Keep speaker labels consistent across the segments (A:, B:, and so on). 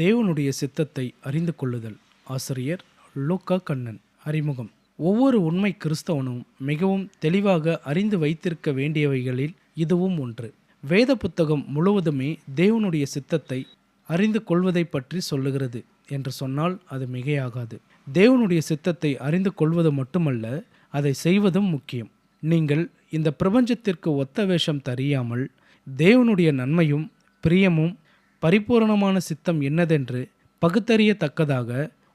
A: தேவனுடைய சித்தத்தை அறிந்து கொள்ளுதல். ஆசிரியர் லோக்கா கண்ணன். அறிமுகம். ஒவ்வொரு உண்மை கிறிஸ்தவனும் மிகவும் தெளிவாக அறிந்து வைத்திருக்க வேண்டியவைகளில் இதுவும் ஒன்று. வேத புத்தகம் முழுவதுமே தேவனுடைய சித்தத்தை அறிந்து கொள்வதை பற்றி சொல்லுகிறது என்று சொன்னால் அது மிகையாகாது. தேவனுடைய சித்தத்தை அறிந்து கொள்வது மட்டுமல்ல அதை செய்வதும் முக்கியம். நீங்கள் இந்த பிரபஞ்சத்திற்கு ஒத்த வேஷம் தெரியாமல் தேவனுடைய நன்மையும் பிரியமும் பரிபூரணமான சித்தம் என்னதென்று பகுத்தறியத்தக்கதாக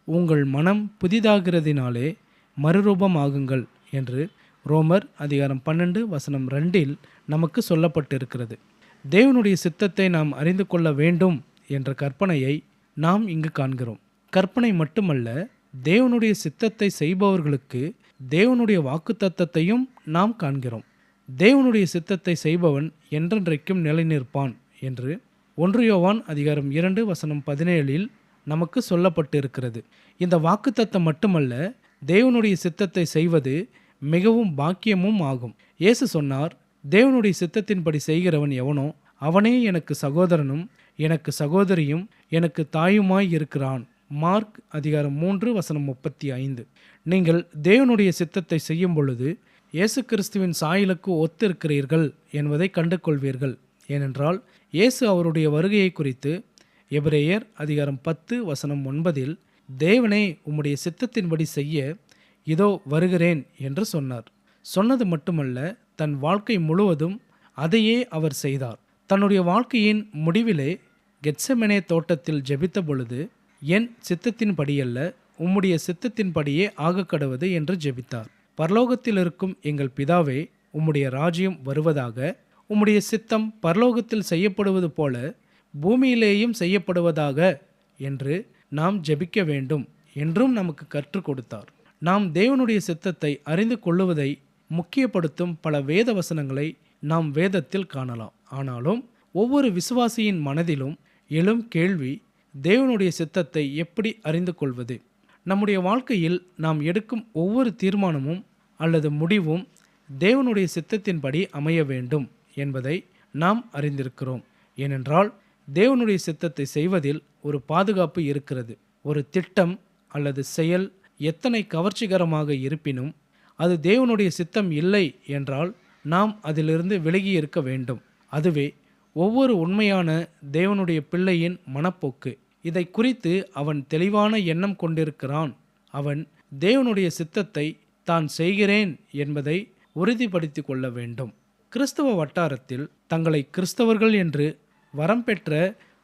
A: உங்கள் மனம் புதிதாகிறதினாலே மறுரூபமாகுங்கள் என்று ரோமர் அதிகாரம் பன்னெண்டு வசனம் ரெண்டில் நமக்கு சொல்லப்பட்டிருக்கிறது. தேவனுடைய சித்தத்தை நாம் அறிந்து கொள்ள வேண்டும் என்ற கற்பனையை நாம் இங்கு காண்கிறோம். கற்பனை மட்டுமல்ல தேவனுடைய சித்தத்தை செய்பவர்களுக்கு தேவனுடைய வாக்குத்தத்தையும் நாம் காண்கிறோம். தேவனுடைய சித்தத்தை செய்பவன் என்றென்றைக்கும் நிலைநிற்பான் என்று ஒன்று யோவான் அதிகாரம் இரண்டு வசனம் பதினேழில் நமக்கு சொல்லப்பட்டு இருக்கிறது இந்த வாக்குத்தத்தம் மட்டுமல்ல தேவனுடைய சித்தத்தை செய்வது மிகவும் பாக்கியமும் ஆகும். இயேசு சொன்னார் தேவனுடைய சித்தத்தின்படி செய்கிறவன் எவனோ அவனே எனக்கு சகோதரனும் எனக்கு சகோதரியும் எனக்கு தாயுமாய் இருக்கிறான். மார்க் அதிகாரம் மூன்று வசனம் முப்பத்தி ஐந்து. நீங்கள் தேவனுடைய சித்தத்தை செய்யும் பொழுது இயேசு கிறிஸ்துவின் சாயலுக்கு ஒத்திருக்கிறீர்கள் என்பதை கண்டு கொள்வீர்கள் ஏனென்றால் இயேசு அவருடைய வருகையை குறித்து எபிரேயர் அதிகாரம் பத்து வசனம் ஒன்பதில் தேவனே உம்முடைய சித்தத்தின்படி செய்ய இதோ வருகிறேன் என்று சொன்னார். சொன்னது மட்டுமல்ல தன் வாழ்க்கை முழுவதும் அதையே அவர் செய்தார். தன்னுடைய வாழ்க்கையின் முடிவிலே கெட்சமெனே தோட்டத்தில் ஜெபித்த பொழுது என் சித்தத்தின்படியல்ல உம்முடைய சித்தத்தின்படியே ஆகக்கடுவது என்று ஜெபித்தார். பரலோகத்தில் இருக்கும் எங்கள் பிதாவே உம்முடைய ராஜ்யம் வருவதாக உம்முடைய சித்தம் பரலோகத்தில் செய்யப்படுவது போல பூமியிலேயும் செய்யப்படுவதாக என்று நாம் ஜெபிக்க வேண்டும் என்றும் நமக்கு கற்றுக் கொடுத்தார். நாம் தேவனுடைய சித்தத்தை அறிந்து கொள்ளுவதை முக்கியப்படுத்தும் பல வேத வசனங்களை நாம் வேதத்தில் காணலாம். ஆனாலும் ஒவ்வொரு விசுவாசியின் மனதிலும் எழும் கேள்வி தேவனுடைய சித்தத்தை எப்படி அறிந்து கொள்வது? நம்முடைய வாழ்க்கையில் நாம் எடுக்கும் ஒவ்வொரு தீர்மானமும் அல்லது முடிவும் தேவனுடைய சித்தத்தின்படி அமைய வேண்டும். என்பதை நாம் அறிந்திருக்கிறோம். ஏனென்றால் தேவனுடைய சித்தத்தை செய்வதில் ஒரு பாதுகாப்பு இருக்கிறது. ஒரு திட்டம் அல்லது செயல் எத்தனை கவர்ச்சிகரமாக இருப்பினும் அது தேவனுடைய சித்தம் இல்லை என்றால் நாம் அதிலிருந்து விலகி இருக்க வேண்டும். அதுவே ஒவ்வொரு உண்மையான தேவனுடைய பிள்ளையின் மனப்போக்கு. இதை குறித்து அவன் தெளிவான எண்ணம் கொண்டிருக்கிறான். அவன் தேவனுடைய சித்தத்தை தான் செய்கிறேன் என்பதை உறுதிப்படுத்தி கொள்ள வேண்டும். கிறிஸ்தவ வட்டாரத்தில் தங்களை கிறிஸ்தவர்கள் என்று வரம் பெற்ற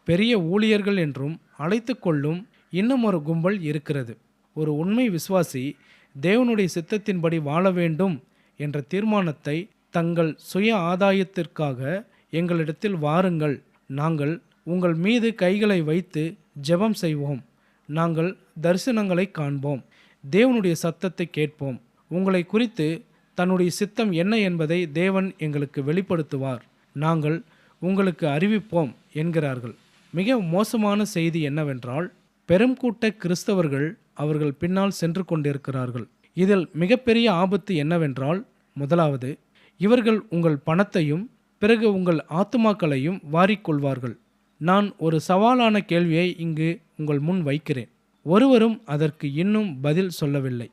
A: பெரிய ஊழியர்கள் என்றும் அழைத்து கொள்ளும் இன்னும் ஒரு கும்பல் இருக்கிறது. ஒரு உண்மை விசுவாசி தேவனுடைய சித்தத்தின்படி வாழ வேண்டும் என்ற தீர்மானத்தை தங்கள் சுய ஆதாயத்திற்காக எங்களிடத்தில் வாருங்கள். நாங்கள் உங்கள் மீது கைகளை வைத்து ஜெபம் செய்வோம். நாங்கள் தரிசனங்களை காண்போம். தேவனுடைய சத்தத்தை கேட்போம். உங்களை குறித்து தன்னுடைய சித்தம் என்ன என்பதை தேவன் எங்களுக்கு வெளிப்படுத்துவார். நாங்கள் உங்களுக்கு அறிவிப்போம் என்கிறார்கள். மிக மோசமான செய்தி என்னவென்றால் பெரும் கூட்ட கிறிஸ்தவர்கள் அவர்கள் பின்னால் சென்று கொண்டிருக்கிறார்கள். இதில் மிகப்பெரிய ஆபத்து என்னவென்றால் முதலாவது இவர்கள் உங்கள் பணத்தையும் பிறகு உங்கள் ஆத்துமாக்களையும் வாரிக்கொள்வார்கள். நான் ஒரு சவாலான கேள்வியை இங்கு உங்கள் முன் வைக்கிறேன். ஒருவரும் அதற்கு இன்னும் பதில் சொல்லவில்லை.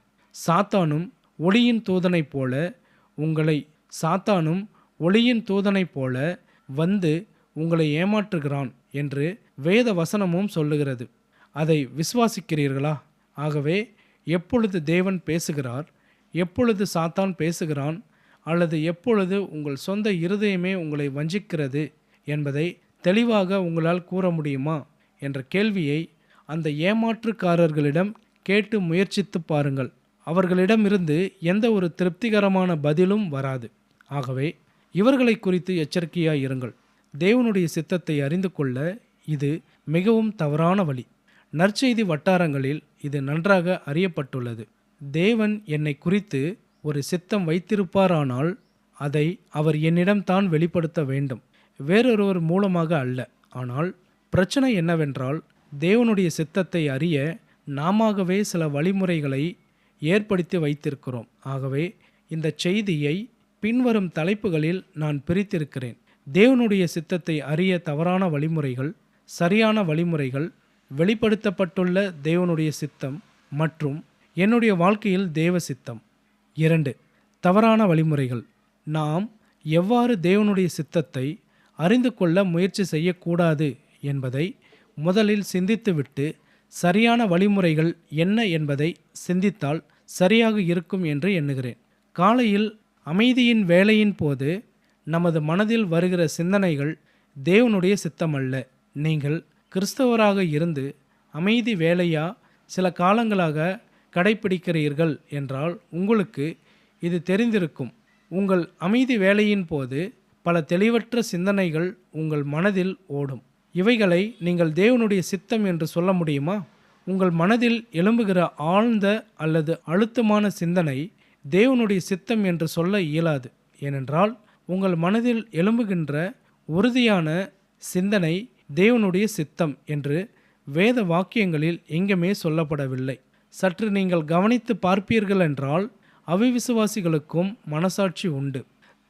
A: சாத்தானும் ஒளியின் தூதனைப் போல உங்களை சாத்தானும் ஒளியின் தூதனைப் போல வந்து உங்களை ஏமாற்றுகிறான் என்று வேத வசனமும் சொல்லுகிறது. அதை விசுவாசிக்கிறீர்களா? ஆகவே எப்பொழுது தேவன் பேசுகிறார் எப்பொழுது சாத்தான் பேசுகிறான் அல்லது எப்பொழுது உங்கள் சொந்த இருதயமே உங்களை வஞ்சிக்கிறது என்பதை தெளிவாக உங்களால் கூற முடியுமா? என்ற கேள்வியை அந்த ஏமாற்றுக்காரர்களிடம் கேட்டு முயற்சித்து பாருங்கள். அவர்களிடமிருந்து எந்த ஒரு திருப்திகரமான பதிலும் வராது. ஆகவே இவர்களை குறித்து எச்சரிக்கையாய் இருங்கள். தேவனுடைய சித்தத்தை அறிந்து கொள்ள இது மிகவும் தவறான வழி. நற்செய்தி வட்டாரங்களில் இது நன்றாக அறியப்பட்டுள்ளது. தேவன் என்னை குறித்து ஒரு சித்தம் வைத்திருப்பாரானால் அதை அவர் என்னிடம்தான் வெளிப்படுத்த வேண்டும். வேறொருவர் மூலமாக அல்ல. ஆனால் பிரச்சனை என்னவென்றால் தேவனுடைய சித்தத்தை அறிய நாமாகவே சில வழிமுறைகளை ஏற்படுத்தி வைத்திருக்கிறோம். ஆகவே இந்த செய்தியை பின்வரும் தலைப்புகளில் நான் பிரித்திருக்கிறேன். தேவனுடைய சித்தத்தை அறிய தவறான வழிமுறைகள் சரியான வழிமுறைகள் வெளிப்படுத்தப்பட்டுள்ள தேவனுடைய சித்தம் மற்றும் என்னுடைய வாழ்க்கையில் தேவ சித்தம். இரண்டு தவறான வழிமுறைகள். நாம் எவ்வாறு தேவனுடைய சித்தத்தை அறிந்து கொள்ள முயற்சி செய்யக்கூடாது என்பதை முதலில் சிந்தித்துவிட்டு சரியான வழிமுறைகள் என்ன என்பதை சிந்தித்தால் சரியாக இருக்கும் என்று எண்ணுகிறேன். காலையில் அமைதியின் வேலையின் போது நமது மனதில் வருகிற சிந்தனைகள் தேவனுடைய சித்தமல்ல. நீங்கள் கிறிஸ்தவராக இருந்து அமைதி வேலையா சில காலங்களாக கடைப்பிடிக்கிறீர்கள் என்றால் உங்களுக்கு இது தெரிந்திருக்கும். உங்கள் அமைதி வேலையின் போது பல தெளிவற்ற சிந்தனைகள் உங்கள் மனதில் ஓடும். இவைகளை நீங்கள் தேவனுடைய சித்தம் என்று சொல்ல முடியுமா? உங்கள் மனதில் எழும்புகிற ஆழ்ந்த அல்லது அழுத்தமான சிந்தனை தேவனுடைய சித்தம் என்று சொல்ல இயலாது. ஏனென்றால் உங்கள் மனதில் எழும்புகின்ற உறுதியான சிந்தனை தேவனுடைய சித்தம் என்று வேத வாக்கியங்களில் எங்குமே சொல்லப்படவில்லை. சற்று நீங்கள் கவனித்து பார்ப்பீர்கள் என்றால் அவிவிசுவாசிகளுக்கும் மனசாட்சி உண்டு.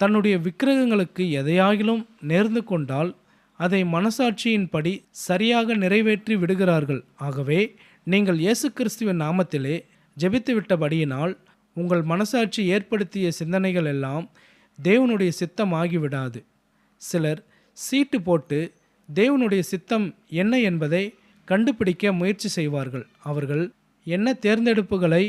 A: தன்னுடைய விக்கிரகங்களுக்கு எதையாகிலும் நேர்ந்து கொண்டால் அதை மனசாட்சியின்படி சரியாக நிறைவேற்றி விடுகிறார்கள். ஆகவே நீங்கள் இயேசு கிறிஸ்துவின் நாமத்திலே ஜெபித்து விட்டபடியினால் உங்கள் மனசாட்சி ஏற்படுத்திய சிந்தனைகள் எல்லாம் தேவனுடைய சித்தம் ஆகிவிடாது சிலர் சீட்டு போட்டு தேவனுடைய சித்தம் என்ன என்பதை கண்டுபிடிக்க முயற்சி செய்வார்கள். அவர்கள் என்ன தேர்ந்தெடுப்புகளை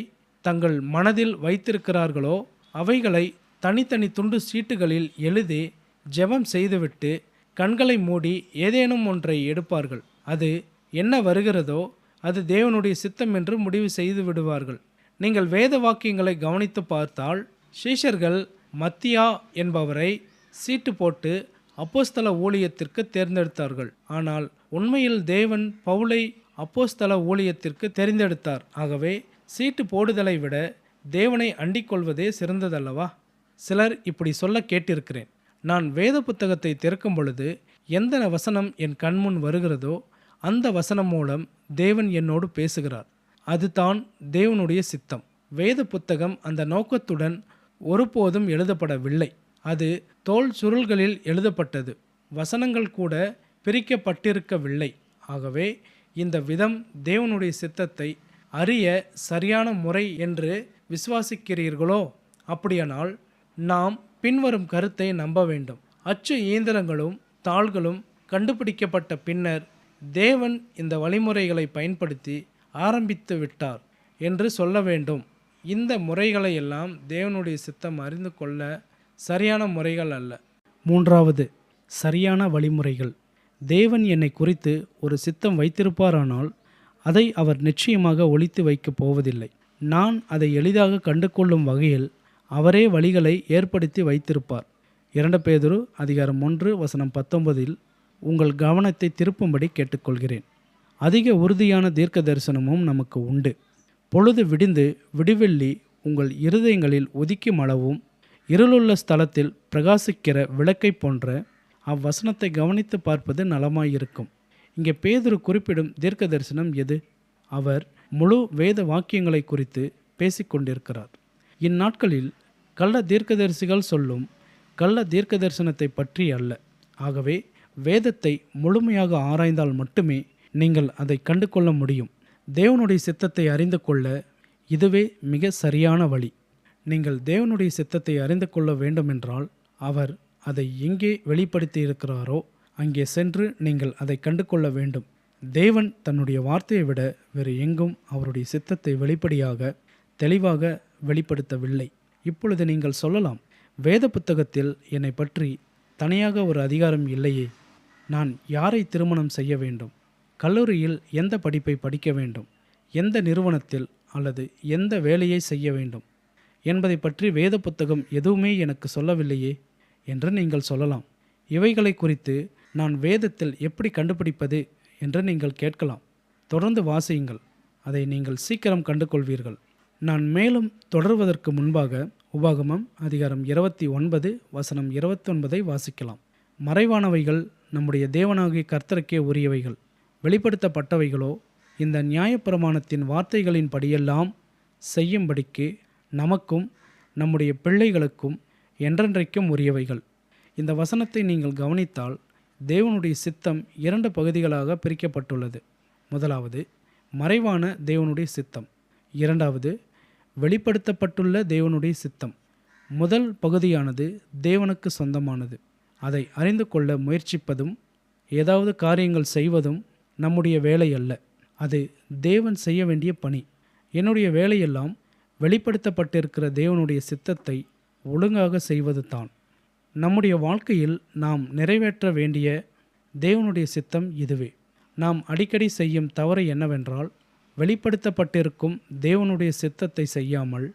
A: தங்கள் மனதில் வைத்திருக்கிறார்களோ அவைகளை தனித்தனி துண்டு சீட்டுகளில் எழுதி ஜெபம் செய்துவிட்டு கண்களை மூடி ஏதேனும் ஒன்றை எடுப்பார்கள். அது என்ன வருகிறதோ அது தேவனுடைய சித்தம் என்று முடிவு செய்து விடுவார்கள். நீங்கள் வேத வாக்கியங்களை கவனித்து பார்த்தால் சீஷர்கள் மத்தியா என்பவரை சீட்டு போட்டு அப்போஸ்தல ஊழியத்திற்கு தேர்ந்தெடுத்தார்கள். ஆனால் உண்மையில் தேவன் பவுலை அப்போஸ்தல ஊழியத்திற்கு தெரிந்தெடுத்தார். ஆகவே சீட்டு போடுதலை விட தேவனை அண்டிக் கொள்வதே சிறந்ததல்லவா? சிலர் இப்படி சொல்ல கேட்டிருக்கிறேன். நான் வேத புத்தகத்தை திறக்கும் பொழுது எந்த வசனம் என் கண்முன் வருகிறதோ அந்த வசனம் மூலம் தேவன் என்னோடு பேசுகிறார். அதுதான் தேவனுடைய சித்தம். வேத புத்தகம் அந்த நோக்கத்துடன் ஒருபோதும் எழுதப்படவில்லை. அது தோல் சுருள்களில் எழுதப்பட்டது. வசனங்கள் கூட பிரிக்கப்பட்டிருக்கவில்லை. ஆகவே இந்த விதம் தேவனுடைய சித்தத்தை அறிய சரியான முறை என்று விசுவாசிக்கிறீர்களோ? அப்படியானால் நாம் பின்வரும் கருத்தை நம்ப வேண்டும். அச்சு இயந்திரங்களும் தாள்களும் கண்டுபிடிக்கப்பட்ட பின்னர் தேவன் இந்த வழிமுறைகளை பயன்படுத்தி ஆரம்பித்து விட்டார் என்று சொல்ல வேண்டும். இந்த முறைகளை எல்லாம் தேவனுடைய சித்தம் அறிந்து கொள்ள சரியான முறைகள் அல்ல. மூன்றாவது சரியான வழிமுறைகள். தேவன் என்னை குறித்து ஒரு சித்தம் வைத்திருப்பாரானால் அதை அவர் நிச்சயமாக ஒழித்து வைக்கப் போவதில்லை. நான் அதை எளிதாக கண்டு கொள்ளும் வகையில் அவரே வழிகளை ஏற்படுத்தி வைத்திருப்பார். இரண்டு பேதுரு அதிகாரம் ஒன்று வசனம் பத்தொன்பதில் உங்கள் கவனத்தை திருப்பும்படி கேட்டுக்கொள்கிறேன். அதிக உறுதியான தீர்க்க தரிசனமும் நமக்கு உண்டு. பொழுது விடிந்து விடிவெள்ளி உங்கள் இருதயங்களில் ஒதுக்கும் அளவும் இருளுள்ள ஸ்தலத்தில் பிரகாசிக்கிற விளக்கைப் போன்ற அவ்வசனத்தை கவனித்து பார்ப்பது நலமாயிருக்கும். இங்கே பேதுரு குறிப்பிடும் தீர்க்க தரிசனம் எது? அவர் முழு வேத வாக்கியங்களை குறித்து பேசிக்கொண்டிருக்கிறார். இந்நாட்களில் கள்ள தீர்க்கதரிசிகள் சொல்லும் கள்ள தீர்க்க தரிசனத்தை பற்றி அல்ல. ஆகவே வேதத்தை முழுமையாக ஆராய்ந்தால் மட்டுமே நீங்கள் அதை கண்டு கொள்ள முடியும். தேவனுடைய சித்தத்தை அறிந்து கொள்ள இதுவே மிக சரியான வழி. நீங்கள் தேவனுடைய சித்தத்தை அறிந்து கொள்ள வேண்டுமென்றால் அவர் அதை எங்கே வெளிப்படுத்தி இருக்கிறாரோ அங்கே சென்று நீங்கள் அதை கண்டு கொள்ள வேண்டும். தேவன் தன்னுடைய வார்த்தையை விட வேறு எங்கும் அவருடைய சித்தத்தை வெளிப்படையாக தெளிவாக வெளிப்படுத்தவில்லை. இப்பொழுது நீங்கள் சொல்லலாம் வேத புத்தகத்தில் என்னை பற்றி தனியாக ஒரு அதிகாரம் இல்லையே. நான் யாரை திருமணம் செய்ய வேண்டும்? கல்லூரியில் எந்த படிப்பை படிக்க வேண்டும்? எந்த நிறுவனத்தில் அல்லது எந்த வேலையை செய்ய வேண்டும்? என்பதை பற்றி வேத புத்தகம் எதுவுமே எனக்கு சொல்லவில்லையே என்று நீங்கள் சொல்லலாம். இவைகளை குறித்து நான் வேதத்தில் எப்படி கண்டுபிடிப்பது என்று நீங்கள் கேட்கலாம். தொடர்ந்து வாசியுங்கள். அதை நீங்கள் சீக்கிரம் கண்டுகொள்வீர்கள். நான் மேலும் தொடர்வதற்கு முன்பாக உபாகமம் அதிகாரம் இருபத்தி ஒன்பது வசனம் இருபத்தொன்பதை வாசிக்கலாம். மறைவானவைகள் நம்முடைய தேவனாகிய கர்த்தருக்கே உரியவைகள். வெளிப்படுத்தப்பட்டவைகளோ இந்த நியாயப்பிரமாணத்தின் வார்த்தைகளின் படியெல்லாம் செய்யும்படிக்கு நமக்கும் நம்முடைய பிள்ளைகளுக்கும் என்றென்றைக்கும் உரியவைகள். இந்த வசனத்தை நீங்கள் கவனித்தால் தேவனுடைய சித்தம் இரண்டு பகுதிகளாக பிரிக்கப்பட்டுள்ளது. முதலாவது மறைவான தேவனுடைய சித்தம். இரண்டாவது வெளிப்படுத்தப்பட்டுள்ள தேவனுடைய சித்தம். முதல் பகுதியானது தேவனுக்கு சொந்தமானது. அதை அறிந்து கொள்ள முயற்சிப்பதும் ஏதாவது காரியங்கள் செய்வதும் நம்முடைய வேலை அல்ல. அது தேவன் செய்ய வேண்டிய பணி. என்னுடைய வேலையெல்லாம் வெளிப்படுத்தப்பட்டிருக்கிற தேவனுடைய சித்தத்தை ஒழுங்காக செய்வது தான். நம்முடைய வாழ்க்கையில் நாம் நிறைவேற்ற வேண்டிய தேவனுடைய சித்தம் இதுவே. நாம் அடிக்கடி செய்யும் தவறு என்னவென்றால் வெளிப்படுத்தப்பட்டிருக்கும் தேவனுடைய சித்தத்தை செய்யாமல்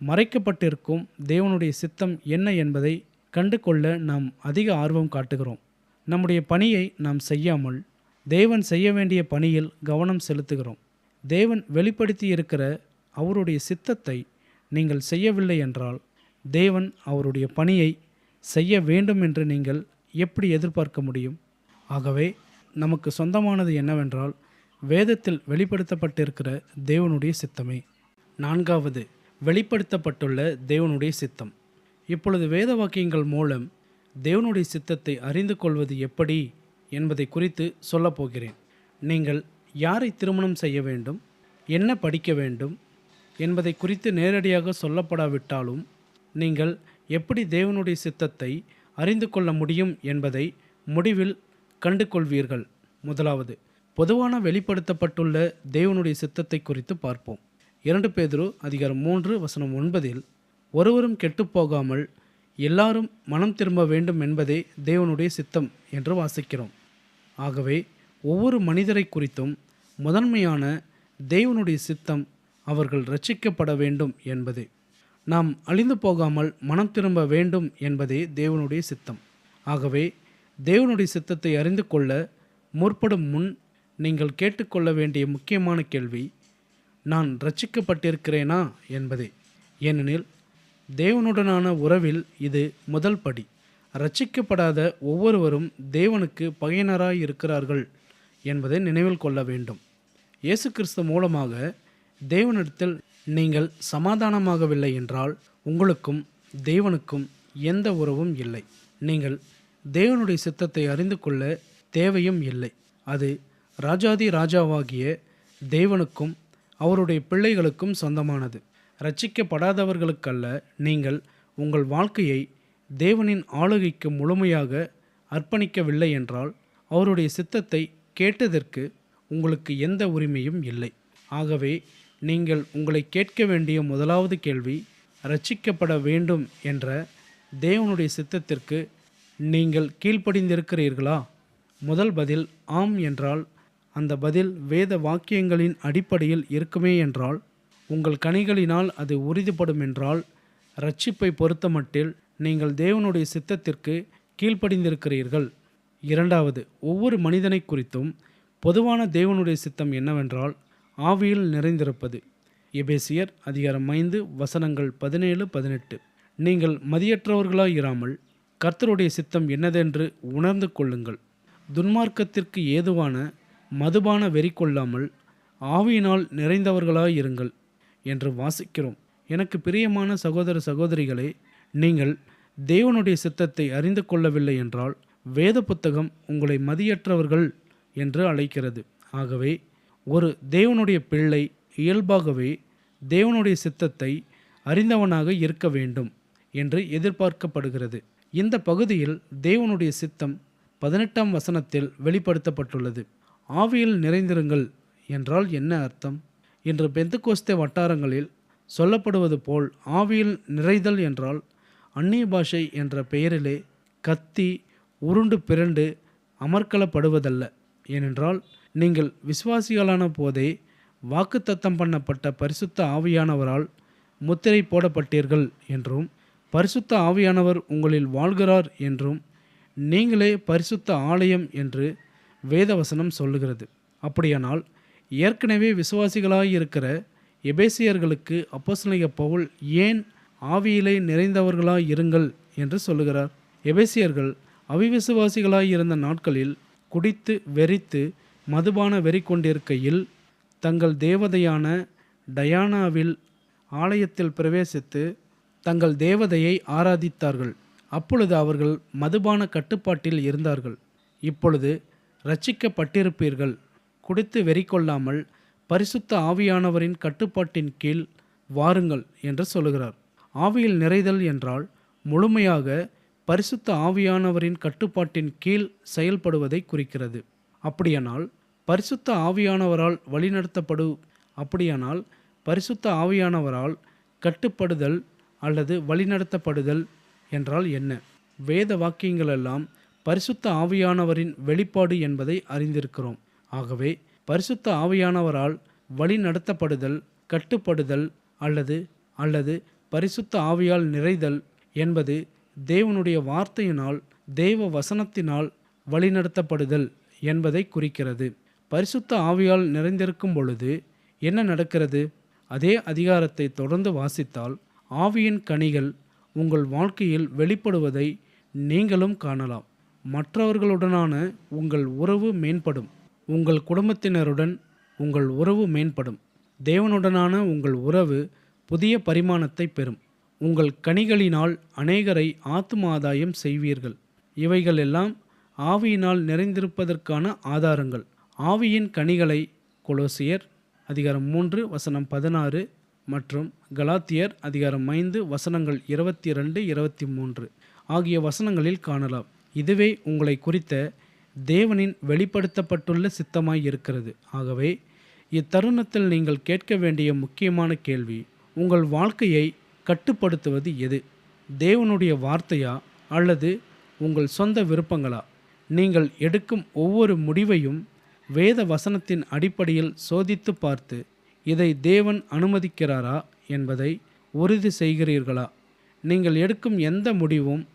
A: மறைக்கப்பட்டிருக்கும் தேவனுடைய சித்தம் என்ன என்பதை கண்டு கொள்ள நாம் அதிக ஆர்வம் காட்டுகிறோம். நம்முடைய பணியை நாம் செய்யாமல் தேவன் செய்ய வேண்டிய பணியில் கவனம் செலுத்துகிறோம். தேவன் வெளிப்படுத்தி இருக்கிற அவருடைய சித்தத்தை நீங்கள் செய்யவில்லை என்றால் தேவன் அவருடைய பணியை செய்ய வேண்டும் என்று நீங்கள் எப்படி எதிர்பார்க்க முடியும்? ஆகவே நமக்கு சொந்தமானது என்னவென்றால் வேதத்தில் வெளிப்படுத்தப்பட்டிருக்கிற தேவனுடைய சித்தமே. நான்காவது வெளிப்படுத்தப்பட்டுள்ள தேவனுடைய சித்தம். இப்பொழுது வேத வாக்கியங்கள் மூலம் தேவனுடைய சித்தத்தை அறிந்து கொள்வது எப்படி என்பதை குறித்து சொல்லப்போகிறேன் நீங்கள் யாரை திருமணம் செய்ய வேண்டும் என்ன படிக்க வேண்டும் என்பதை குறித்து நேரடியாக சொல்லப்படாவிட்டாலும் நீங்கள் எப்படி தேவனுடைய சித்தத்தை அறிந்து கொள்ள முடியும் என்பதை முடிவில் கண்டு கொள்வீர்கள் முதலாவது பொதுவான வெளிப்படுத்தப்பட்டுள்ள தேவனுடைய சித்தத்தை குறித்து பார்ப்போம். இரண்டு பேதுரு அதிகாரம் மூன்று வசனம் ஒன்பதில் ஒருவரும் கெட்டுப்போகாமல் எல்லாரும் மனம் திரும்ப வேண்டும் என்பதே தேவனுடைய சித்தம் என்று வாசிக்கிறோம். ஆகவே ஒவ்வொரு மனிதரை குறித்தும் முதன்மையான தேவனுடைய சித்தம் அவர்கள் ரட்சிக்கப்பட வேண்டும் என்பதே. நாம் அழிந்து போகாமல் மனம் திரும்ப வேண்டும் என்பதே தேவனுடைய சித்தம். ஆகவே தேவனுடைய சித்தத்தை அறிந்து கொள்ள முற்படும் முன் நீங்கள் கேட்டுக்கொள்ள வேண்டிய முக்கியமான கேள்வி நான் ரட்சிக்கப்பட்டிருக்கிறேனா? என்பதே. ஏனெனில் தேவனுடனான உறவில் இது முதல் படி. ரட்சிக்கப்படாத ஒவ்வொருவரும் தேவனுக்கு பகையினராய் இருக்கிறார்கள் என்பதை நினைவில் கொள்ள வேண்டும். இயேசு கிறிஸ்து மூலமாக தேவனிடத்தில் நீங்கள் சமாதானமாகவில்லை என்றால் உங்களுக்கும் தேவனுக்கும் எந்த உறவும் இல்லை. நீங்கள் தேவனுடைய சித்தத்தை அறிந்து கொள்ள தேவையும் இல்லை. அது ராஜாதி ராஜாவாகிய தேவனுக்கும் அவருடைய பிள்ளைகளுக்கும் சொந்தமானது. ரட்சிக்கப்படாதவர்களுக்கல்ல நீங்கள் உங்கள் வாழ்க்கையை தேவனின் ஆளுகைக்கு முழுமையாக அர்ப்பணிக்கவில்லை என்றால் அவருடைய சித்தத்தை கேட்டதற்கு உங்களுக்கு எந்த உரிமையும் இல்லை. ஆகவே நீங்கள் உங்களை கேட்க வேண்டிய முதலாவது கேள்வி ரட்சிக்கப்பட வேண்டும் என்ற தேவனுடைய சித்தத்திற்கு நீங்கள் கீழ்ப்படிந்திருக்கிறீர்களா? முதல் பதில் ஆம் என்றால் அந்த பதில் வேத வாக்கியங்களின் அடிப்படையில் இருக்குமே என்றால் உங்கள் கனிகளினால் அது உறுதிப்படும் என்றால் ரட்சிப்பை பொறுத்தமட்டில் நீங்கள் தேவனுடைய சித்தத்திற்கு கீழ்ப்படிந்திருக்கிறீர்கள். இரண்டாவது ஒவ்வொரு மனிதனை குறித்தும் பொதுவான தேவனுடைய சித்தம் என்னவென்றால் ஆவியில் நிறைந்திருப்பது. எபேசியர் அதிகாரம் ஐந்து வசனங்கள் பதினேழு பதினெட்டு. நீங்கள் மதியற்றவர்களாய் இராமல் கர்த்தருடைய சித்தம் என்னதென்று உணர்ந்து கொள்ளுங்கள். துன்மார்க்கத்திற்கு ஏதுவான மதுபான வெறி கொள்ளாமல் ஆவியினால் நிறைந்தவர்களாய் இருங்கள் என்று வாசிக்கிறோம். எனக்கு பிரியமான சகோதர சகோதரிகளே நீங்கள் தேவனுடைய சித்தத்தை அறிந்து கொள்ளவில்லை என்றால் வேத புத்தகம் உங்களை மதியற்றவர்கள் என்று அழைக்கிறது. ஆகவே ஒரு தேவனுடைய பிள்ளை இயல்பாகவே தேவனுடைய சித்தத்தை அறிந்தவனாக இருக்க வேண்டும் என்று எதிர்பார்க்கப்படுகிறது. இந்த பகுதியில் தேவனுடைய சித்தம் பதினெட்டாம் வசனத்தில் வெளிப்படுத்தப்பட்டுள்ளது. ஆவியில் நிறைந்திருங்கள் என்றால் என்ன அர்த்தம்? இன்று பெந்துகோஸ்தே வட்டாரங்களில் சொல்லப்படுவது போல் ஆவியில் நிறைதல் என்றால் அந்நிய பாஷை என்ற பெயரிலே கத்தி உருண்டு பிறண்டு அமர்க்கலப்படுவதல்ல. ஏனென்றால் நீங்கள் விசுவாசிகளான போதே வாக்குத்தத்தம் பண்ணப்பட்ட பரிசுத்த ஆவியானவரால் முத்திரை போடப்பட்டீர்கள் என்றும் பரிசுத்த ஆவியானவர் உங்களில் வாழ்கிறார் என்றும் நீங்களே பரிசுத்த ஆலயம் என்று வேதவசனம் சொல்லுகிறது. அப்படியானால் ஏற்கனவே விசுவாசிகளாக இருக்கிற எபேசியர்களுக்கு அப்போஸ்தலனாகிய பவுல் ஏன் ஆவியிலே நிறைந்தவர்களாக இருங்கள் என்று சொல்லுகிறார். எபேசியர்கள் அவிவிசுவாசிகளாய் இருந்த நாட்களில் குடித்து வெறித்து மதுபான வெறி கொண்டிருக்கையில் தங்கள் தேவதையான டயானாவில் ஆலயத்தில் பிரவேசித்து தங்கள் தேவதையை ஆராதித்தார்கள். அப்பொழுது அவர்கள் மதுபான கட்டுப்பாட்டில் இருந்தார்கள். இப்பொழுது ரட்சிக்கப்பட்டிருப்பீர்கள். குடித்து வெறி கொள்ளாமல் பரிசுத்த ஆவியானவரின் கட்டுப்பாட்டின் கீழ் வாருங்கள் என்று சொல்லுகிறார். ஆவியில் நிறைதல் என்றால் முழுமையாக பரிசுத்த ஆவியானவரின் கட்டுப்பாட்டின் கீழ் செயல்படுவதை குறிக்கிறது. அப்படியானால் பரிசுத்த ஆவியானவரால் வழிநடத்தப்படு அப்படியானால் பரிசுத்த ஆவியானவரால் கட்டுப்படுதல் அல்லது வழிநடத்தப்படுதல் என்றால் என்ன? வேத வாக்கியங்களெல்லாம் பரிசுத்த ஆவியானவரின் வெளிப்பாடு என்பதை அறிந்திருக்கிறோம். ஆகவே பரிசுத்த ஆவியானவரால் வழி நடத்தப்படுதல் கட்டுப்படுதல் அல்லது அல்லது பரிசுத்த ஆவியால் நிறைதல் என்பது தேவனுடைய வார்த்தையினால் தேவ வசனத்தினால் வழிநடத்தப்படுதல் என்பதை குறிக்கிறது. பரிசுத்த ஆவியால் நிறைந்திருக்கும் பொழுது என்ன நடக்கிறது? அதே அதிகாரத்தை தொடர்ந்து வாசித்தால் ஆவியின் கனிகள் உங்கள் வாழ்க்கையில் வெளிப்படுவதை நீங்களும் காணலாம். மற்றவர்களுடனான உங்கள் உறவு மேம்படும். உங்கள் குடும்பத்தினருடன் உங்கள் உறவு மேம்படும். தேவனுடனான உங்கள் உறவு புதிய பரிமாணத்தை பெறும். உங்கள் கனிகளினால் அநேகரை ஆத்துமாதாயம் செய்வீர்கள். இவைகள் எல்லாம் ஆவியினால் நிறைந்திருப்பதற்கான ஆதாரங்கள். ஆவியின் கனிகளை கொலோசியர் அதிகாரம் மூன்று வசனம் பதினாறு மற்றும் கலாத்தியர் அதிகாரம் ஐந்து வசனங்கள் இருபத்தி ரெண்டு இருபத்தி மூன்று ஆகிய வசனங்களில் காணலாம். இதுவே உங்களை குறித்த தேவனின் வெளிப்படுத்தப்பட்டுள்ள சித்தமாய் இருக்கிறது. ஆகவே இத்தருணத்தில் நீங்கள் கேட்க வேண்டிய முக்கியமான கேள்வி உங்கள் வாழ்க்கையை கட்டுப்படுத்துவது எது? தேவனுடைய வார்த்தையா? அல்லது உங்கள் சொந்த விருப்பங்களா? நீங்கள் எடுக்கும் ஒவ்வொரு முடிவையும் வேத வசனத்தின் அடிப்படையில் சோதித்து பார்த்து இதை தேவன் அனுமதிக்கிறாரா என்பதை உறுதி செய்கிறீர்களா? நீங்கள் எடுக்கும் எந்த முடிவும்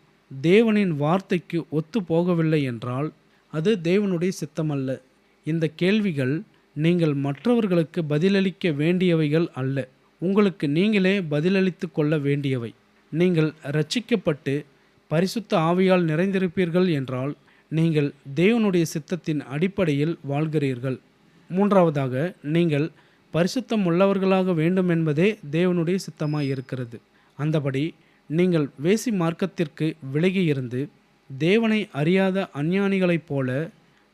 A: தேவனின் வார்த்தைக்கு ஒத்து போகவில்லை என்றால் அது தேவனுடைய சித்தமல்ல. இந்த கேள்விகள் நீங்கள் மற்றவர்களுக்கு பதிலளிக்க வேண்டியவைகள் அல்ல. உங்களுக்கு நீங்களே பதிலளித்து கொள்ள வேண்டியவை. நீங்கள் ரட்சிக்கப்பட்டு பரிசுத்த ஆவியால் நிறைந்திருப்பீர்கள் என்றால் நீங்கள் தேவனுடைய சித்தத்தின் அடிப்படையில் வாழ்கிறீர்கள். மூன்றாவதாக நீங்கள் பரிசுத்தம் உள்ளவர்களாக வேண்டும் என்பதே தேவனுடைய சித்தமாக இருக்கிறது அந்தபடி நீங்கள் வேசி மார்க்கத்திற்கு விலகி இருந்து தேவனை அறியாத அஞ்ஞானிகளைப் போல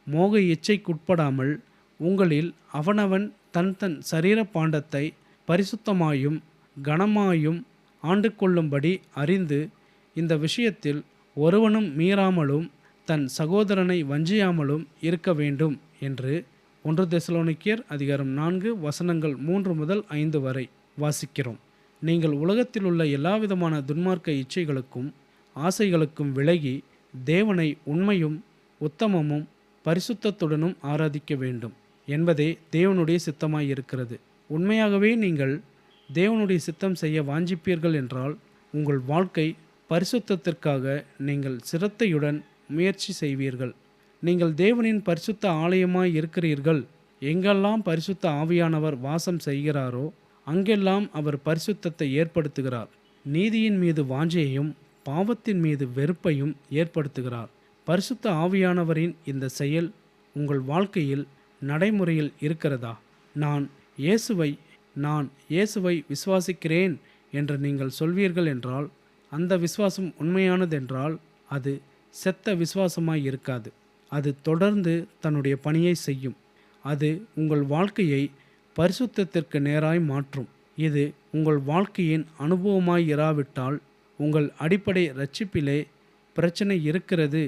A: மோக இச்சைக்குட்படாமல் உங்களில் அவனவன் தன் தன் சரீர பாண்டத்தை பரிசுத்தமாயும் கனமாயும் ஆண்டு கொள்ளும்படி அறிந்து இந்த விஷயத்தில் ஒருவனும் மீறாமலும் தன் சகோதரனை வஞ்சியாமலும் இருக்க வேண்டும் என்று ஒன்று தெசலோனிக்கியர் அதிகாரம் நான்கு வசனங்கள் மூன்று முதல் ஐந்து வரை வாசிக்கிறோம். நீங்கள் உலகத்தில் உள்ள எல்லாவிதமான துன்மார்க்க இச்சைகளுக்கும் ஆசைகளுக்கும் விலகி தேவனை உண்மையும் உத்தமமும் பரிசுத்தத்துடனும் ஆராதிக்க வேண்டும் என்பதே தேவனுடைய சித்தமாய் இருக்கிறது உண்மையாகவே நீங்கள் தேவனுடைய சித்தம் செய்ய வாஞ்சிப்பீர்கள் என்றால் உங்கள் வாழ்க்கை பரிசுத்தத்திற்காக நீங்கள் சிரத்தையுடன் முயற்சி செய்வீர்கள். நீங்கள் தேவனின் பரிசுத்த ஆலயமாய் இருக்கிறீர்கள். எங்கெல்லாம் பரிசுத்த ஆவியானவர் வாசம் செய்கிறாரோ அங்கெல்லாம் அவர் பரிசுத்தத்தை ஏற்படுத்துகிறார். நீதியின் மீது வாஞ்சையையும் பாவத்தின் மீது வெறுப்பையும் ஏற்படுத்துகிறார். பரிசுத்த ஆவியானவரின் இந்த செயல் உங்கள் வாழ்க்கையில் நடைமுறையில் இருக்கிறதா? நான் இயேசுவை நான் இயேசுவை விசுவாசிக்கிறேன் என்று நீங்கள் சொல்வீர்கள் என்றால் அந்த விசுவாசம் உண்மையானதென்றால் அது செத்த விசுவாசமாய் இருக்காது. அது தொடர்ந்து தன்னுடைய பணியை செய்யும். அது உங்கள் வாழ்க்கையை பரிசுத்தத்திற்கு நேராய் மாற்றும். இது உங்கள் வாழ்க்கையின் அனுபவமாய் இராவிட்டால் உங்கள் அடிப்படை ரட்சிப்பிலே பிரச்சனை இருக்கிறது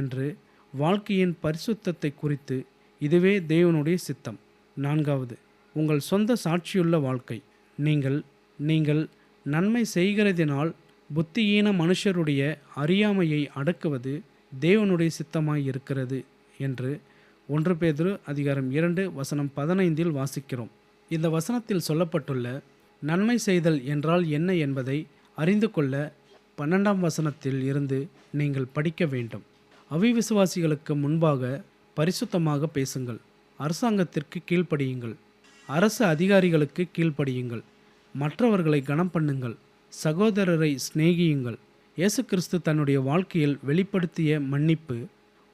A: என்று வாழ்க்கையின் பரிசுத்தத்தை குறித்து இதுவே தேவனுடைய சித்தம். நான்காவது உங்கள் சொந்த சாட்சியுள்ள வாழ்க்கை. நீங்கள் நீங்கள் நன்மை செய்கிறதினால் புத்தியீன மனுஷருடைய அறியாமையை அடக்குவது தேவனுடைய சித்தமாய் இருக்கிறது என்று ஒன்று பேதிரு அதிகாரம் இரண்டு வசனம் பதினைந்தில் வாசிக்கிறோம். இந்த வசனத்தில் சொல்லப்பட்டுள்ள நன்மை செய்தல் என்றால் என்ன என்பதை அறிந்து கொள்ள பன்னெண்டாம் வசனத்தில் இருந்து நீங்கள் படிக்க வேண்டும். அவிவிசுவாசிகளுக்கு முன்பாக பரிசுத்தமாக பேசுங்கள். அரசாங்கத்திற்கு கீழ்ப்படியுங்கள். அரசு அதிகாரிகளுக்கு கீழ்ப்படியுங்கள். மற்றவர்களை கனம் பண்ணுங்கள். சகோதரரை சிநேகியுங்கள். இயேசு கிறிஸ்து தன்னுடைய வாழ்க்கையில் வெளிப்படுத்திய மன்னிப்பு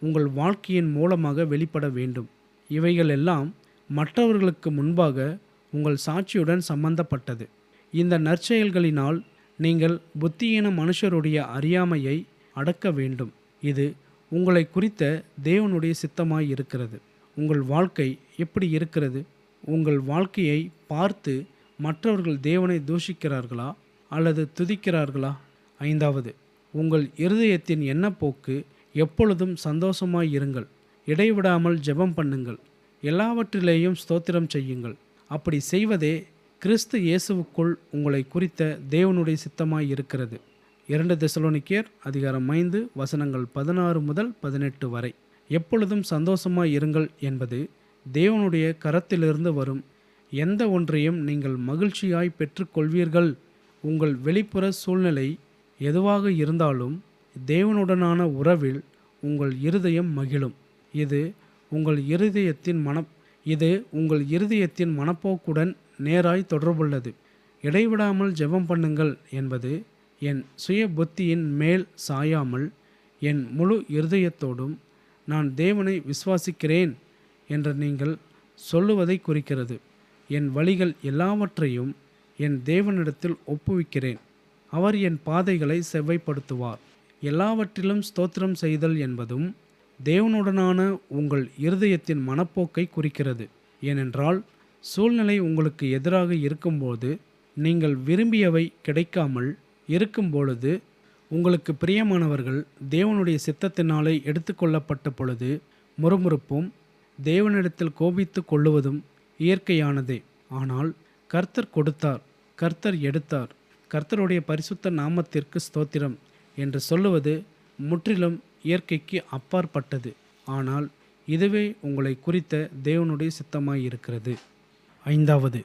A: உங்கள் வாழ்க்கையின் மூலமாக வெளிப்பட வேண்டும். இவைகள் எல்லாம் மற்றவர்களுக்கு முன்பாக உங்கள் சாட்சியுடன் சம்பந்தப்பட்டது. இந்த நற்செயல்களினால் நீங்கள் புத்தியீன மனுஷருடைய அறியாமையை அடக்க வேண்டும். இது உங்களை குறித்த தேவனுடைய சித்தமாய் இருக்கிறது. உங்கள் வாழ்க்கை எப்படி இருக்கிறது? உங்கள் வாழ்க்கையை பார்த்து மற்றவர்கள் தேவனை தூஷிக்கிறார்களா? அல்லது துதிக்கிறார்களா? ஐந்தாவது உங்கள் இருதயத்தின் எண்ணப்போக்கு எப்பொழுதும் சந்தோஷமாய் இருங்கள். இடைவிடாமல் ஜெபம் பண்ணுங்கள். எல்லாவற்றிலேயும் ஸ்தோத்திரம் செய்யுங்கள். அப்படி செய்வதே கிறிஸ்து இயேசுவுக்குள் உங்களை குறித்த தேவனுடைய சித்தமாய் இருக்கிறது. இரண்டு தெசலோனிக்கேர் அதிகாரம் ஐந்து வசனங்கள் பதினாறு முதல் பதினெட்டு வரை. எப்பொழுதும் சந்தோஷமாய் இருங்கள் என்பது தேவனுடைய கரத்திலிருந்து வரும். எந்த ஒன்றையும் நீங்கள் மகிழ்ச்சியாய் பெற்றுக்கொள்வீர்கள். உங்கள் வெளிப்புற சூழ்நிலை எதுவாக இருந்தாலும் தேவனுடனான உறவில் உங்கள் இருதயம் மகிழும். இது உங்கள் இருதயத்தின் மன இது உங்கள் இருதயத்தின் மனப்போக்குடன் நேராய் தொடர்புள்ளது. இடைவிடாமல் ஜெபம் பண்ணுங்கள் என்பது என் சுய புத்தியின் மேல் சாயாமல் என் முழு இருதயத்தோடும் நான் தேவனை விசுவாசிக்கிறேன் என்று நீங்கள் சொல்லுவதை குறிக்கிறது. என் வழிகள் எல்லாவற்றையும் என் தேவனிடத்தில் ஒப்புவிக்கிறேன். அவர் என் பாதைகளை செவ்வைப்படுத்துவார். எல்லாவற்றிலும் ஸ்தோத்திரம் செய்தல் என்பதும் தேவனுடனான உங்கள் இருதயத்தின் மனப்போக்கை குறிக்கிறது. ஏனென்றால் சூழ்நிலை உங்களுக்கு எதிராக இருக்கும்போது நீங்கள் விரும்பியவை கிடைக்காமல் இருக்கும் பொழுது உங்களுக்கு பிரியமானவர்கள் தேவனுடைய சித்தத்தினாலே எடுத்துக்கொள்ளப்பட்ட பொழுது முறுமுறுப்பும் தேவனிடத்தில் கோபித்து கொள்ளுவதும் இயற்கையானதே. ஆனால் கர்த்தர் கொடுத்தார் கர்த்தர் எடுத்தார் கர்த்தருடைய பரிசுத்த நாமத்திற்கு ஸ்தோத்திரம் என்று சொல்லுவது முற்றிலும் இயற்கைக்கு அப்பாற்பட்டது. ஆனால் இதுவே உங்களை குறித்த தேவனுடைய சித்தமாய் இருக்கிறது ஐந்தாவது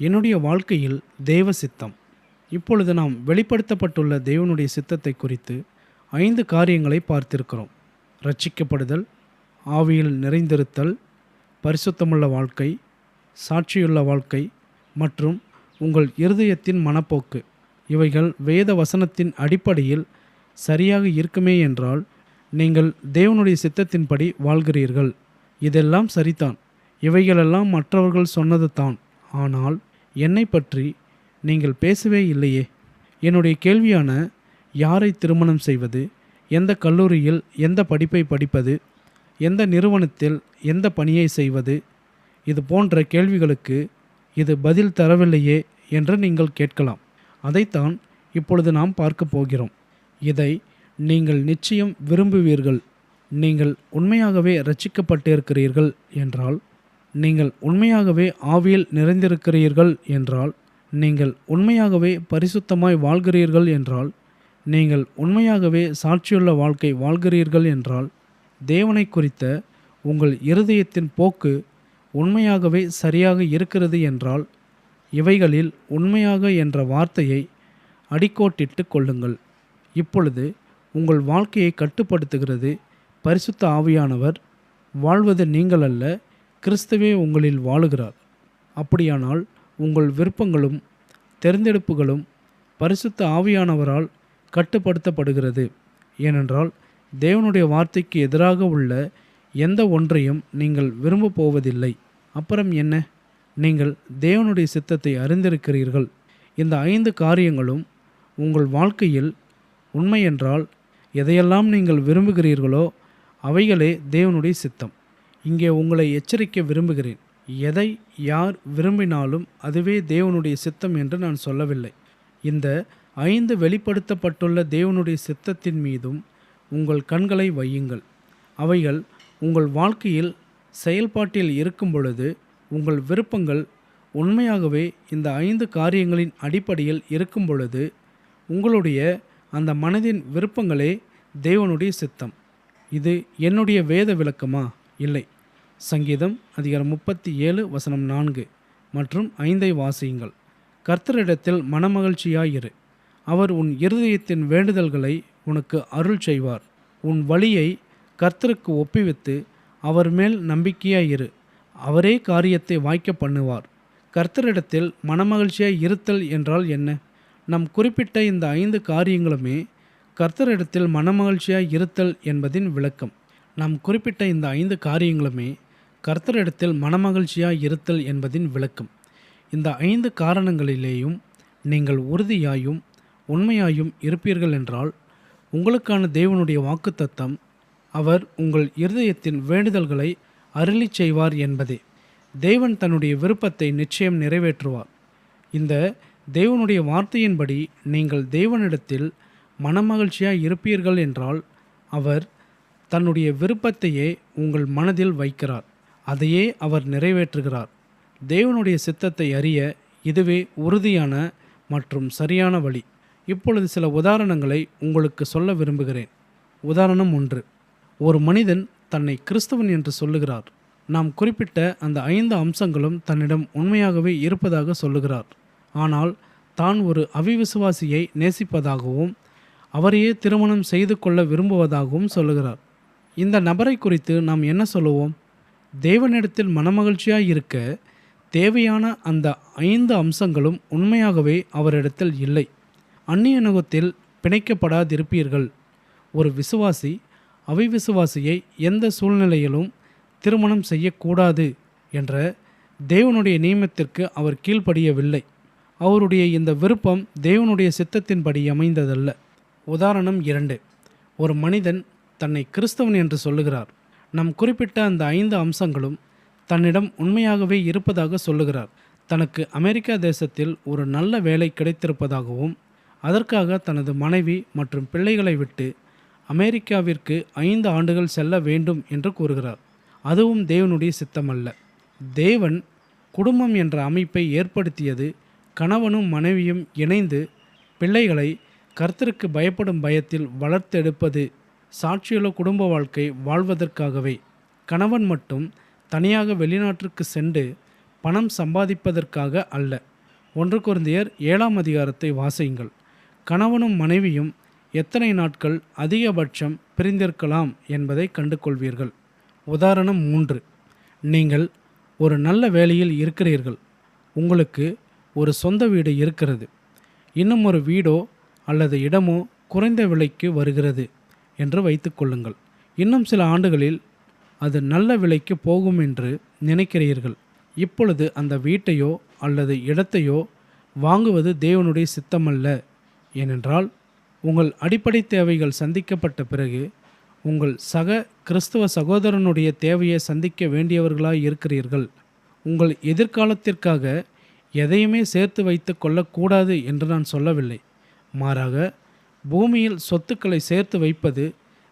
A: என்னுடைய வாழ்க்கையில் தேவ சித்தம். இப்பொழுது நாம் வெளிப்படுத்தப்பட்டுள்ள தேவனுடைய சித்தத்தை குறித்து ஐந்து காரியங்களை பார்த்திருக்கிறோம். ரட்சிக்கப்படுதல் ஆவியில் நிறைந்திருத்தல் பரிசுத்தமுள்ள வாழ்க்கை சாட்சியுள்ள வாழ்க்கை மற்றும் உங்கள் இருதயத்தின் மனப்போக்கு. இவைகள் வேத வசனத்தின் அடிப்படையில் சரியாக இருக்குமே என்றால் நீங்கள் தேவனுடைய சித்தத்தின்படி வாழ்கிறீர்கள். இதெல்லாம் சரிதான். இவைகளெல்லாம் மற்றவர்கள் சொன்னது தான் ஆனால் என்னை பற்றி நீங்கள் பேசவே இல்லையே. என்னுடைய கேள்வியான யாரை திருமணம் செய்வது? எந்த கல்லூரியில் எந்த படிப்பை படிப்பது? எந்த நிறுவனத்தில் எந்த பணியை செய்வது? இது போன்ற கேள்விகளுக்கு இது பதில் தரவில்லையே என்று நீங்கள் கேட்கலாம். அதைத்தான் இப்பொழுது நாம் பார்க்க போகிறோம். இதை நீங்கள் நிச்சயம் விரும்புவீர்கள். நீங்கள் உண்மையாகவே ரட்சிக்கப்பட்டிருக்கிறீர்கள் என்றால் நீங்கள் உண்மையாகவே ஆவியில் நிறைந்திருக்கிறீர்கள் என்றால் நீங்கள் உண்மையாகவே பரிசுத்தமாய் வாழ்கிறீர்கள் என்றால் நீங்கள் உண்மையாகவே சாட்சியுள்ள வாழ்க்கை வாழ்கிறீர்கள் என்றால் தேவனை குறித்த உங்கள் இருதயத்தின் போக்கு உண்மையாகவே சரியாக இருக்கிறது என்றால் இவைகளில் உண்மையாக என்ற வார்த்தையை அடிக்கோட்டிட்டு கொள்ளுங்கள். இப்பொழுது உங்கள் வாழ்க்கையை கட்டுப்படுத்துகிறது. பரிசுத்த ஆவியானவர் வாழ்வது நீங்கள் அல்ல கிறிஸ்துவே உங்களில் வாழுகிறார். அப்படியானால் உங்கள் விருப்பங்களும் தேர்ந்தெடுப்புகளும் பரிசுத்த ஆவியானவரால் கட்டுப்படுத்தப்படுகிறது. ஏனென்றால் தேவனுடைய வார்த்தைக்கு எதிராக உள்ள எந்த ஒன்றையும் நீங்கள் விரும்பப் போவதில்லை அப்புறம் என்ன? நீங்கள் தேவனுடைய சித்தத்தை அறிந்திருக்கிறீர்கள். இந்த ஐந்து காரியங்களும் உங்கள் வாழ்க்கையில் உண்மையென்றால் எதையெல்லாம் நீங்கள் விரும்புகிறீர்களோ அவைகளே தேவனுடைய சித்தம். இங்கே உங்களை எச்சரிக்க விரும்புகிறேன். எதை யார் விரும்பினாலும் அதுவே தேவனுடைய சித்தம் என்று நான் சொல்லவில்லை. இந்த ஐந்து வெளிப்படுத்தப்பட்டுள்ள தேவனுடைய சித்தத்தின் மீதும் உங்கள் கண்களை வையுங்கள். அவைகள் உங்கள் வாழ்க்கையில் செயல்பாட்டில் இருக்கும் பொழுது உங்கள் விருப்பங்கள் உண்மையாகவே இந்த ஐந்து காரியங்களின் அடிப்படையில் இருக்கும் பொழுது உங்களுடைய அந்த மனதின் விருப்பங்களே தேவனுடைய சித்தம். இது என்னுடைய வேத விளக்கமா? இல்லை. சங்கீதம் அதிகாரம் முப்பத்தி ஏழு வசனம் நான்கு மற்றும் ஐந்தை வாசியுங்கள். கர்த்தரிடத்தில் மனமகிழ்ச்சியாயிரு. அவர் உன் இருதயத்தின் வேண்டுதல்களை உனக்கு அருள் செய்வார். உன் வழியை கர்த்தருக்கு ஒப்புவித்து அவர் மேல் நம்பிக்கையாயிரு. அவரே காரியத்தை வாய்க்க பண்ணுவார். கர்த்தரிடத்தில் மனமகிழ்ச்சியாய் இருத்தல் என்றால் என்ன? நம் குறிப்பிட்ட இந்த ஐந்து காரியங்களுமே கர்த்தரிடத்தில் மனமகிழ்ச்சியாய் இருத்தல் என்பதின் விளக்கம். நாம் குறிப்பிட்ட இந்த ஐந்து காரியங்களுமே கர்த்தரிடத்தில் மனமகிழ்ச்சியாய் இருத்தல் என்பதின் விளக்கம். இந்த ஐந்து காரணங்களிலேயும் நீங்கள் உறுதியாயும் உண்மையாயும் இருப்பீர்கள் என்றால் உங்களுக்கான தேவனுடைய வாக்குத்தத்தம் அவர் உங்கள் இருதயத்தின் வேண்டுதல்களை அருளிச் செய்வார் என்பதே. தேவன் தன்னுடைய விருப்பத்தை நிச்சயம் நிறைவேற்றுவார். இந்த தேவனுடைய வார்த்தையின்படி நீங்கள் தேவனிடத்தில் மனமகிழ்ச்சியாக இருப்பீர்கள் என்றால் அவர் தன்னுடைய விருப்பத்தையே உங்கள் மனதில் வைக்கிறார். அதையே அவர் நிறைவேற்றுகிறார். தேவனுடைய சித்தத்தை அறிய இதுவே உறுதியான மற்றும் சரியான வழி. இப்பொழுது சில உதாரணங்களை உங்களுக்கு சொல்ல விரும்புகிறேன். உதாரணம் ஒன்று. ஒரு மனிதன் தன்னை கிறிஸ்தவன் என்று சொல்லுகிறார். நாம் குறிப்பிட்ட அந்த ஐந்து அம்சங்களும் தன்னிடம் உண்மையாகவே இருப்பதாக சொல்லுகிறார். ஆனால் தான் ஒரு அவிவிசுவாசியை நேசிப்பதாகவும் அவரையே திருமணம் செய்து கொள்ள விரும்புவதாகவும் சொல்லுகிறார். இந்த நபரை குறித்து நாம் என்ன சொல்லுவோம்? தேவனிடத்தில் மனமகிழ்ச்சியாக இருக்க தேவையான அந்த ஐந்து அம்சங்களும் உண்மையாகவே அவரிடத்தில் இல்லை. அந்நியனுகத்தில் பிணைக்கப்படாதிருப்பீர்கள். ஒரு விசுவாசி அவிவிசுவாசியை எந்த சூழ்நிலையிலும் திருமணம் செய்யக்கூடாது என்ற தேவனுடைய நியமத்திற்கு அவர் கீழ்ப்படியவில்லை. அவருடைய இந்த விருப்பம் தேவனுடைய சித்தத்தின்படி அமைந்ததல்ல. உதாரணம் இரண்டு. ஒரு மனிதன் தன்னை கிறிஸ்தவன் என்று சொல்லுகிறார். நம் குறிப்பிட்ட அந்த ஐந்து அம்சங்களும் தன்னிடம் உண்மையாகவே இருப்பதாக சொல்லுகிறார். தனக்கு அமெரிக்கா தேசத்தில் ஒரு நல்ல வேலை கிடைத்திருப்பதாகவும் அதற்காக தனது மனைவி மற்றும் பிள்ளைகளை விட்டு அமெரிக்காவிற்கு ஐந்து ஆண்டுகள் செல்ல வேண்டும் என்று கூறுகிறார். அதுவும் தேவனுடைய சித்தமல்ல. தேவன் குடும்பம் என்ற அமைப்பை ஏற்படுத்தியது கணவனும் மனைவியும் இணைந்து பிள்ளைகளை கர்த்தருக்கு பயப்படும் பயத்தில் வளர்த்தெடுப்பது சாட்சியுள்ள குடும்ப வாழ்க்கை வாழ்வதற்காகவே. கணவன் மட்டும் தனியாக வெளிநாட்டிற்கு சென்று பணம் சம்பாதிப்பதற்காக அல்ல. ஒன்று குருந்தையர் ஏழாம் அதிகாரத்தை வாசியுங்கள். கணவனும் மனைவியும் எத்தனை நாட்கள் அதிகபட்சம் பிரிந்திருக்கலாம் என்பதை கண்டு கொள்வீர்கள் உதாரணம் மூன்று. நீங்கள் ஒரு நல்ல வேலையில் இருக்கிறீர்கள். உங்களுக்கு ஒரு சொந்த வீடு இருக்கிறது. இன்னும் ஒரு வீடோ அல்லது இடமோ குறைந்த விலைக்கு வருகிறது என்று வைத்துக்கொள்ளுங்கள் இன்னும் சில ஆண்டுகளில் அது நல்ல விலைக்கு போகும் என்று நினைக்கிறீர்கள். இப்பொழுது அந்த வீட்டையோ அல்லது இடத்தையோ வாங்குவது தேவனுடைய சித்தமல்ல. ஏனென்றால் உங்கள் அடிப்படை தேவைகள் சந்திக்கப்பட்ட பிறகு உங்கள் சக கிறிஸ்துவ சகோதரனுடைய தேவையை சந்திக்க வேண்டியவர்களாய் இருக்கிறீர்கள். உங்கள் எதிர்காலத்திற்காக எதையுமே சேர்த்து வைத்து கொள்ளக்கூடாது என்று நான் சொல்லவில்லை. மாறாக பூமியில் சொத்துக்களை சேர்த்து வைப்பது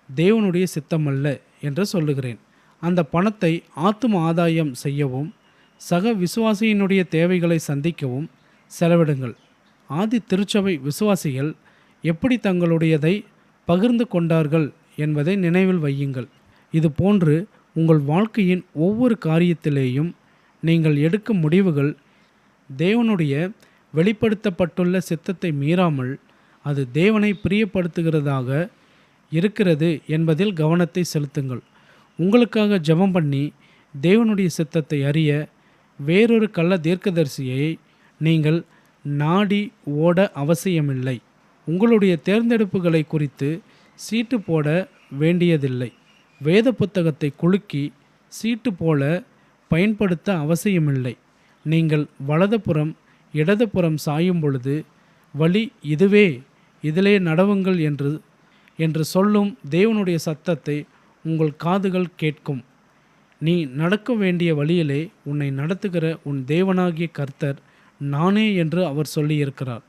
A: தேவனுடைய சித்தமல்ல என்று சொல்லுகிறேன். அந்த பணத்தை ஆத்தும ஆதாயம் செய்யவும் சக விசுவாசியினுடைய தேவைகளை சந்திக்கவும் செலவிடுங்கள். ஆதி திருச்சபை விசுவாசிகள் எப்படி தங்களுடையதை பகிர்ந்து கொண்டார்கள் என்பதை நினைவில் வையுங்கள். இது போன்று உங்கள் வாழ்க்கையின் ஒவ்வொரு காரியத்திலேயும் நீங்கள் எடுக்கும் முடிவுகள் தேவனுடைய வெளிப்படுத்தப்பட்டுள்ள சித்தத்தை மீறாமல் அது தேவனை பிரியப்படுத்துகிறதாக இருக்கிறது என்பதில் கவனத்தை செலுத்துங்கள். உங்களுக்காக ஜெபம் பண்ணி தேவனுடைய சித்தத்தை அறிய வேறொரு கள்ள தீர்க்கதரிசியை நீங்கள் நாடி ஓட அவசியமில்லை. உங்களுடைய தேர்ந்தெடுப்புகளை குறித்து சீட்டு போட வேண்டியதில்லை. வேத புத்தகத்தை குலுக்கி சீட்டு போல பயன்படுத்த அவசியமில்லை. நீங்கள் வலதுபுறம் இடதுபுறம் சாயும் பொழுது வழி இதுவே இதிலே நடவுங்கள் என்று என்று சொல்லும் தேவனுடைய சத்தத்தை உங்கள் காதுகள் கேட்கும். நீ நடக்க வேண்டிய வழியிலே உன்னை நடத்துகிற உன் தேவனாகிய கர்த்தர் நானே என்று அவர் சொல்லியிருக்கிறார்.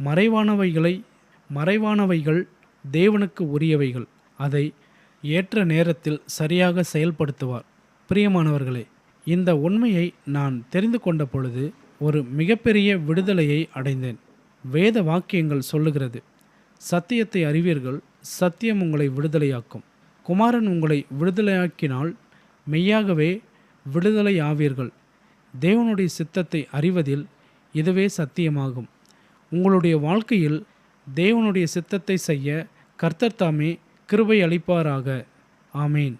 A: மறைவானவைகளை மறைவானவைகள் தேவனுக்கு உரியவைகள். அதை ஏற்ற நேரத்தில் சரியாக செயல்படுத்துவார். பிரியமானவர்களே இந்த உண்மையை நான் தெரிந்து கொண்ட பொழுது ஒரு மிகப்பெரிய விடுதலையை அடைந்தேன். வேத வாக்கியங்கள் சொல்லுகிறது சத்தியத்தை அறிவீர்கள் சத்தியம் உங்களை விடுதலையாக்கும். குமாரன் உங்களை விடுதலையாக்கினால் மெய்யாகவே விடுதலை ஆவீர்கள் தேவனுடைய சித்தத்தை அறிவதில் இதுவே சத்தியமாகும். உங்களுடைய வாழ்க்கையில் தேவனுடைய சித்தத்தை செய்ய கர்த்தர் தாமே கிருபை அளிப்பாராக. ஆமேன்.